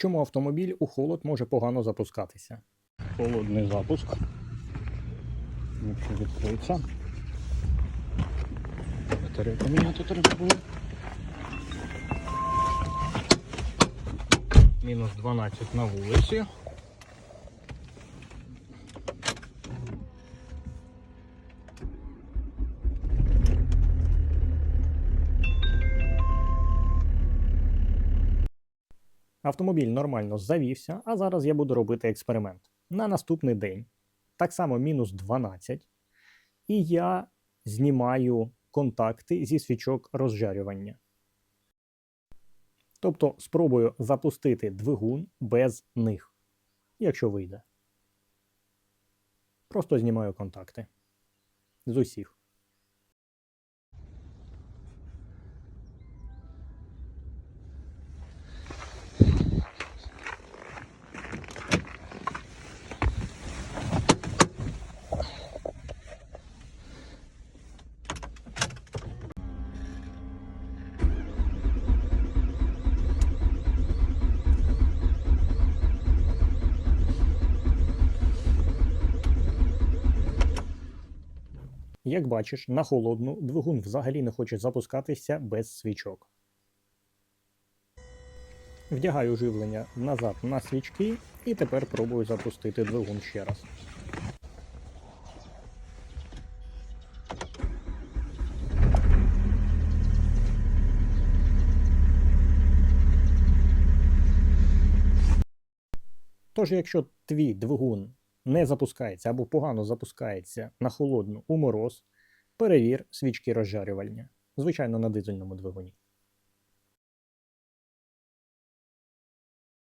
Чому автомобіль у холод може погано запускатися? Холодний запуск. Якщо відкриється. Батарею поміняти треба було. Мінус 12 на вулиці. Автомобіль нормально завівся, а зараз я буду робити експеримент. На наступний день, так само мінус 12, і я знімаю контакти зі свічок розжарювання. Тобто спробую запустити двигун без них, якщо вийде. Просто знімаю контакти з усіх. Як бачиш, на холодну двигун взагалі не хоче запускатися без свічок. Вдягаю живлення назад на свічки і тепер пробую запустити двигун ще раз. Тож, якщо твій двигун не запускається або погано запускається на холодну у мороз, перевір свічки розжарювання, звичайно, на дизельному двигуні.